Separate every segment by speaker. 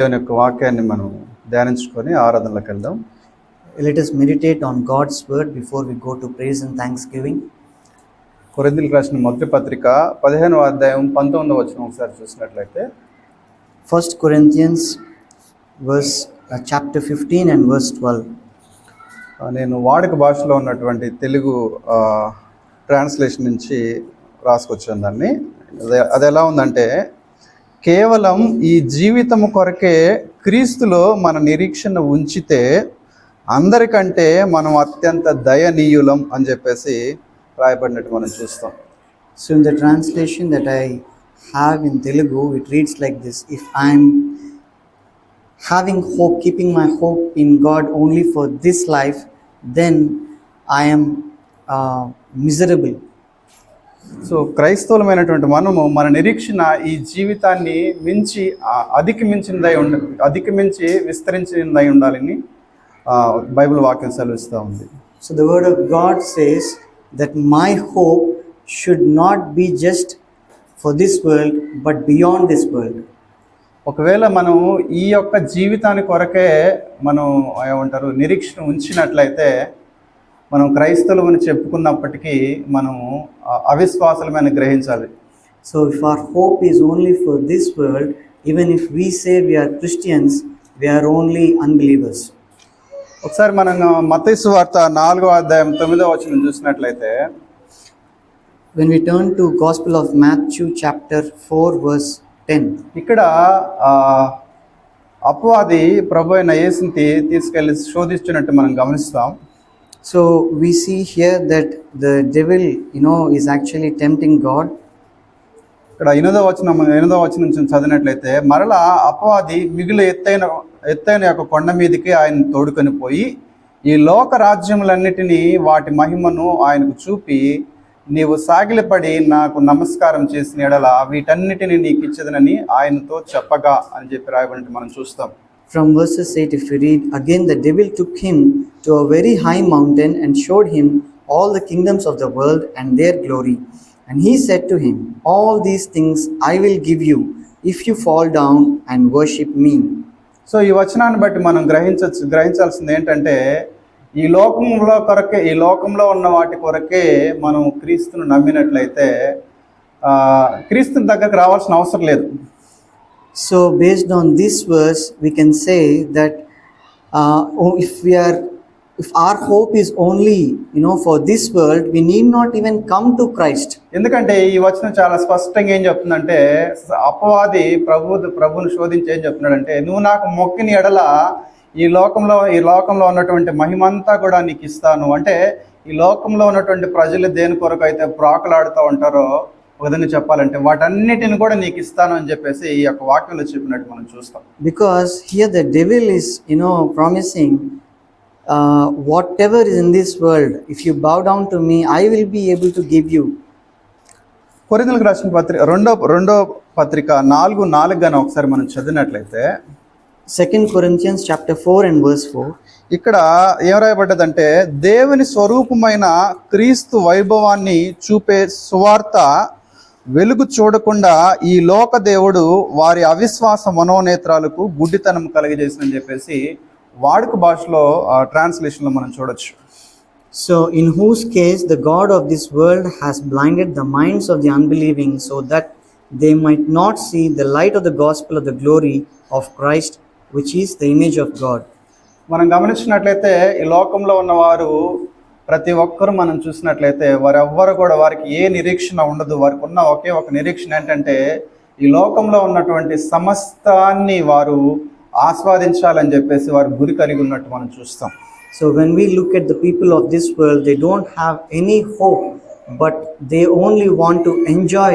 Speaker 1: దేవుని యొక్క వాక్యాన్ని మనం ధ్యానించుకొని ఆరాధనలోకి వెళ్దాం
Speaker 2: Let us meditate on God's word before we go to praise and thanksgiving.
Speaker 1: కొరింథీలకు రాసిన మొదటి పత్రిక పదిహేనవ అధ్యాయం పంతొమ్మిదవ వచనం ఒకసారి చూసినట్లయితే
Speaker 2: verse uh, chapter 15 and verse 12.
Speaker 1: ఆ, నేను వాడుక భాషలో ఉన్నటువంటి తెలుగు ట్రాన్స్లేషన్ నుంచి రాసుకొచ్చాను దాన్ని అది ఎలా ఉందంటే కేవలం ఈ జీవితం కొరకే క్రీస్తులో మన నిరీక్షణ ఉంచితే అందరికంటే మనం అత్యంత దయనీయులం అని చెప్పేసి రాయబడినట్టు మనం చూస్తాం.
Speaker 2: So in the translation that I have in Telugu it reads like this if I'm having hope keeping my hope in God only for this life then I'm miserable
Speaker 1: so క్రైస్తవులమైనటువంటి మనము మన నిరీక్షణ ఈ జీవితాన్ని మించి ఆ, అధిగమించిందై ఉండ అధిగమించి విస్తరించిందై ఉండాలని ఆ, బైబిల్ వాక్యం సెలవిస్తూ ఉంది
Speaker 2: So, the word of God says that my hope should not be just for this world, but beyond this world.
Speaker 1: ఒకవేళ మనం ఈ యొక్క జీవితాన్ని కొరకే మనం ఏమంటారు నిరీక్షణ ఉంచినట్లయితే మనం క్రైస్తలు అని చెప్పుకున్నప్పటికీ మనం అవిశ్వాసమైన గ్రహించాలి.
Speaker 2: So if our hope is only for this world even if we say we're Christians we're only unbelievers
Speaker 1: ఒకసారి మనం మతేశ్వ వార్త నాలుగో అధ్యాయం తొమ్మిదో వచ్చిన చూసినట్లయితే
Speaker 2: when we turn to gospel of Matthew chapter four verse ten
Speaker 1: ఇక్కడ అపవాది ప్రభు అయిన ఏసుని తీసుకెళ్ళి శోధిస్తున్నట్టు మనం గమనిస్తాం.
Speaker 2: So we see here that the devil, you know, is actually tempting God.
Speaker 1: ఇక్కడ ఎనిమిదో వచనం ఎనిమిదో వచనం నుంచి చదివినట్లయితే మరలా అపవాది మిగిలి ఎత్తైన ఎత్తైన యొక్క కొండ మీదకి ఆయన తోడుకొని పోయి ఈ లోక రాజ్యములన్నిటినీ వాటి మహిమను ఆయనకు చూపి నీవు సాగిలపడి నాకు నమస్కారం చేసిన ఎడల వీటన్నిటిని నీకు ఇచ్చదనని ఆయనతో చెప్పగా అని చెప్పి రాయబడి మనం చూస్తాం
Speaker 2: From verses 8, if we read, again the devil took him to a very high mountain and showed him all the kingdoms of the world and their glory. And he said to him, All these things I will give you if you fall down and worship me.
Speaker 1: So ఈ వచనాన్ని బట్టి మనం గ్రహించచ్చు గ్రహించాల్సింది ఏంటంటే ఈ లోకంలో కొరకే ఈ లోకంలో ఉన్న వాటి కొరకే మనం క్రీస్తును నమ్మినట్లయితే ఆ, క్రీస్తుని దగ్గరకు రావాల్సిన అవసరం లేదు
Speaker 2: So, based on this verse, we can say that uh, oh, if we are, if our hope is only, you know, for this world, we need not even come
Speaker 1: ఎందుకంటే ఈ వచనం చాలా స్పష్టంగా ఏం చెప్తుందంటే అపవాది ప్రభు ప్రభుని శోధించి ఏం చెప్తున్నాడంటే నువ్వు నాకు మొక్కిన ఎడల ఈ లోకంలో ఈ లోకంలో ఉన్నటువంటి మహిమంతా కూడా నీకు ఇస్తాను. అంటే ఈ లోకంలో ఉన్నటువంటి ప్రజలు దేని కొరకు అయితే ప్రాకులాడుతూ ఉంటారో ఒకదని చెప్పాలంటే వాటన్నిటిని కూడా నీకు ఇస్తాను అని చెప్పేసి ఈ యొక్క వాక్యంలో చెప్పినట్టు మనం చూస్తాం.
Speaker 2: Because here the devil is you know promising whatever is in this world if you bow down to me I will be able to give you
Speaker 1: కొరిందలకు రాసిన పత్రిక రెండో రెండో పత్రిక నాలుగు నాలుగు గానీ ఒకసారి మనం చదివినట్లయితే
Speaker 2: second Corinthians chapter four and verse four
Speaker 1: ఇక్కడ ఏం రాయబడ్డదంటే దేవుని స్వరూపమైన క్రీస్తు వైభవాన్ని చూపే సువార్త వెలుగు చూడకుండా ఈ లోక దేవుడు వారి అవిశ్వాస మనోనేత్రాలకు గుడ్డితనం కలిగజేసిందని చెప్పేసి వాడుక భాషలో ట్రాన్స్లేషన్లో మనం చూడొచ్చు
Speaker 2: so in whose case the god of this world has blinded the minds of the unbelieving so that they might not see the light of the gospel of the glory of christ which is the image of god
Speaker 1: మనం గమనించినట్లయితే ఈ లోకంలో ఉన్నవారు ప్రతి ఒక్కరు మనం చూసినట్లయితే వారెవ్వరు కూడా వారికి ఏ నిరీక్షణ ఉండదు వారికి ఉన్న ఒకే ఒక నిరీక్షణ ఏంటంటే ఈ లోకంలో ఉన్నటువంటి సమస్తాన్ని వారు ఆస్వాదించాలని చెప్పేసి వారు గురి కలిగి ఉన్నట్టు మనం చూస్తాం
Speaker 2: So when we look at the people of this world, they don't have any hope, but they only want to enjoy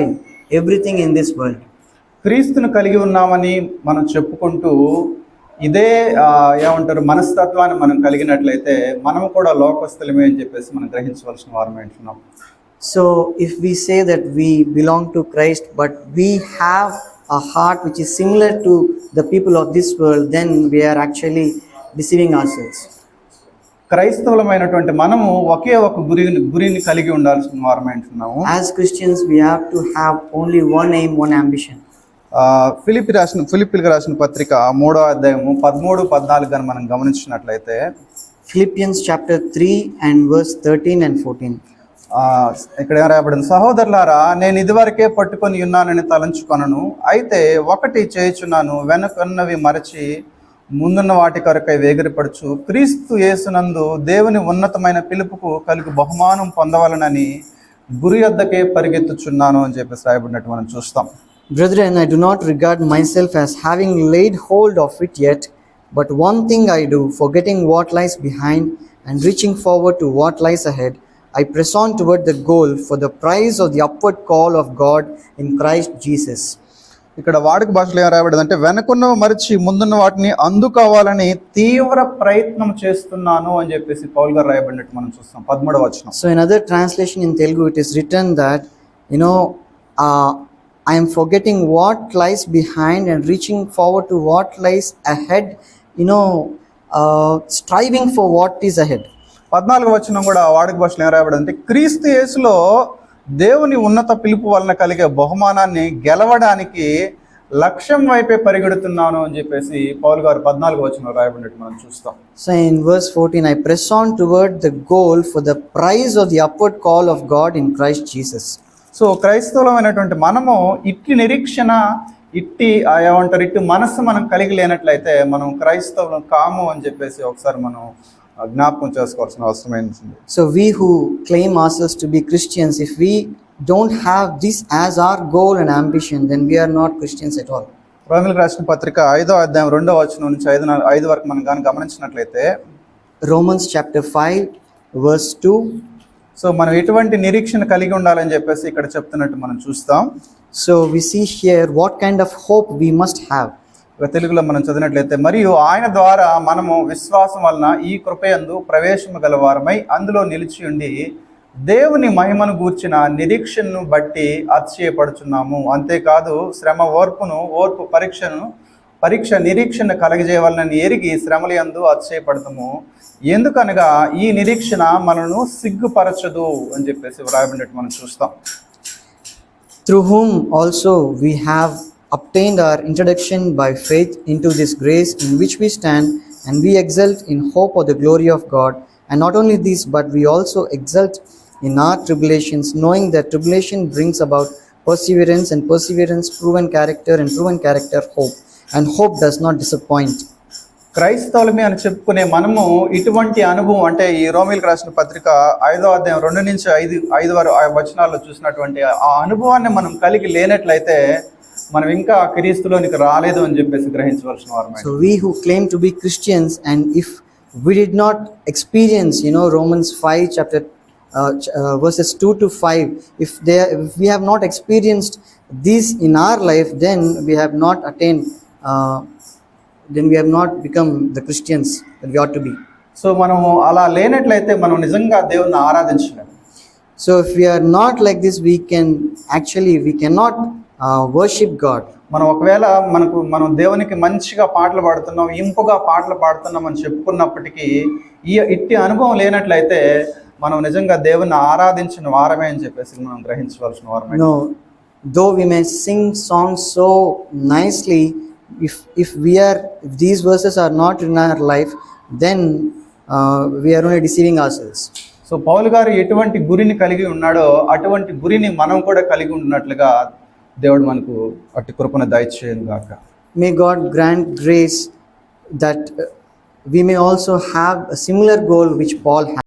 Speaker 2: everything in this world.
Speaker 1: క్రీస్తును కలిగి ఉన్నామని మనం చెప్పుకుంటూ ఇదే ఏమంటారు మనస్తత్వాన్ని మనం కలిగినట్లయితే మనం కూడా లోకస్తులమే అని చెప్పేసి మనం గ్రహించవలసిన వారం ఏంటున్నాం
Speaker 2: So if we say that we belong to Christ, but we have a heart which is similar to the people of this world, then we are actually deceiving ourselves.
Speaker 1: క్రైస్తవులమైనటువంటి మనము ఒకే ఒక గురిని గురిని కలిగి ఉండాల్సిన వారం ఏంటున్నాము
Speaker 2: As Christians, we have to have only one aim, one ambition.
Speaker 1: Philippi రాసిన ఫిలిపిలకు రాసిన పత్రిక మూడో అధ్యాయము పదమూడు పద్నాలుగు కానీ మనం గమనించినట్లయితే
Speaker 2: chapter 3 and verse 13 and 14.
Speaker 1: ఆ, ఇక్కడ ఏం రాయబడింది? సహోదరులారా నేను ఇదివరకే పట్టుకొని ఉన్నానని తలంచుకొనను. అయితే ఒకటి చేయుచున్నాను వెనుకన్నవి మరచి ముందున్న వాటి కొరకై వేగిరపడుచు. క్రీస్తు యేసునందు దేవుని ఉన్నతమైన పిలుపుకు కలిగి బహుమానం పొందవలనని గురి వద్దకే పరిగెత్తుచున్నాను అని చెప్పేసి రాయబడినట్టు మనం చూస్తాం.
Speaker 2: Brethren, I do not regard myself as having laid hold of it yet, but one thing I do, forgetting what lies behind and reaching forward to what lies ahead, I press on toward the goal for the prize of the upward call of God in Christ Jesus.
Speaker 1: ఇక్కడ వాడుక భాషలో ఏం రాయబడింది అంటే వెనకున్నవి మరిచి ముందున్న వాటిని అందుకోవాలని తీవ్ర ప్రయత్నం చేస్తున్నాను అని చెప్పేసి పౌల్ గారు రాయబడినట్టు మనం చూస్తాం పదమూడవ వచనం
Speaker 2: So, in other translation in Telugu, it is written that, you I'm forgetting what lies behind and reaching forward to what lies ahead you know striving for what is ahead
Speaker 1: పద్నాలుగు వచ్చిన కూడా వాడుక భాషలు ఏం రాయబడింది? క్రీస్తు యేసులో దేవుని ఉన్నత పిలుపు వలన కలిగే బహుమానాన్ని గెలవడానికి లక్ష్యం వైపే పరిగెడుతున్నాను అని చెప్పేసి పౌల్ గారు పద్నాలుగు వచ్చిన రాయబడినట్టు మనం చూస్తాం.
Speaker 2: So in verse fourteen I press on toward the goal for the prize of the upward call of God in Christ Jesus
Speaker 1: so క్రైస్తవులమైనటువంటి మనము ఇట్టి నిరీక్షణ ఇట్టి ఏమంటారు ఇట్టి మనస్సు మనం కలిగి లేనట్లయితే మనం క్రైస్తవులం కాము అని చెప్పేసి ఒకసారి మనం జ్ఞాపకం చేసుకోవాల్సిన అవసరమైంది
Speaker 2: we who claim ourselves to be Christians, if we don't have this as our goal and ambition, then we are not Christians at all.
Speaker 1: రోమిలకు రాసిన పత్రిక ఐదో అధ్యాయం రెండో వచనం నుంచి ఐదు ఐదు వరకు మనం కానీ గమనించినట్లయితే
Speaker 2: Romans chapter 5, verse 2.
Speaker 1: సో మనం ఎటువంటి నిరీక్షణ కలిగి ఉండాలని చెప్పేసి ఇక్కడ చెప్తున్నట్టు మనం చూస్తాం
Speaker 2: we see here what kind of hope we must have.
Speaker 1: ఇక తెలుగులో మనం చదివినట్లయితే మరియు ఆయన ద్వారా మనము విశ్వాసం వలన ఈ కృపయందు ప్రవేశము గల వారమై అందులో నిలిచి ఉండి దేవుని మహిమను గూర్చిన నిరీక్షణను బట్టి అతిశయపడుచున్నాము అంతేకాదు శ్రమ ఓర్పును ఓర్పు పరీక్షను పరీక్ష నిరీక్షణ కలగజేయవాలని ఎరిగి శ్రమలందు అతిశయపడతాము. ఎందుకనగా ఈ నిరీక్షణ మనను సిగ్గుపరచదు అని చెప్పేసి వ్రాయబడినట్టు మనం చూస్తాం.
Speaker 2: Through whom also we have obtain our introduction by faith into this grace in which we stand and we exult in hope of the glory of God and not only this but we also exult in our tribulations knowing the tribulation brings about perseverance and perseverance prove and character and prove and character hope and hope does not disappoint
Speaker 1: క్రైస్తవులమి అని చెప్పుకునే మనము ఇటువంటి అనుభవం అంటే ఈ రోమిల్కి రాసిన పత్రిక ఐదో అధ్యాయం రెండు నుంచి ఐదు ఐదు వారు వచనాల్లో చూసినటువంటి ఆ అనుభవాన్ని మనం కలిగి లేనట్లయితే మనం ఇంకా క్రీస్తులోనికి రాలేదు అని చెప్పేసి గ్రహించవలసిన
Speaker 2: వారు so we who claim to be Christians and if we did not experience you know Romans five chapter verses two to five if they we have not experienced these in our life then we have not attain Uh, we have not become the Christians that we ought to be.
Speaker 1: So మనము అలా లేనట్లయితే మనం నిజంగా దేవుణ్ణి ఆరాధించలేము
Speaker 2: So if we are not like this, we can actually we cannot uh, worship God.
Speaker 1: మనం ఒకవేళ మనకు మనం దేవునికి మంచిగా పాటలు పాడుతున్నాం ఇంపుగా పాటలు పాడుతున్నాం అని చెప్పుకున్నప్పటికీ ఈ ఇట్టి అనుభవం లేనట్లయితే మనం నిజంగా దేవుని ఆరాధించిన వారమే అని చెప్పేసి మనం గ్రహించవలసిన వారమే
Speaker 2: though we may sing songs so nicely, if if we are if these verses are not in our life, then uh, we are only deceiving ourselves.
Speaker 1: So Paul గారు ఎటువంటి గురిని కలిగి ఉన్నాడో అటువంటి గురిని మనం కూడా కలిగి ఉన్నట్లుగా దేవుడు మనకు అట్టి కృపను దయచేయను గాక
Speaker 2: May God grant grace that uh, we may also have a similar goal which Paul had.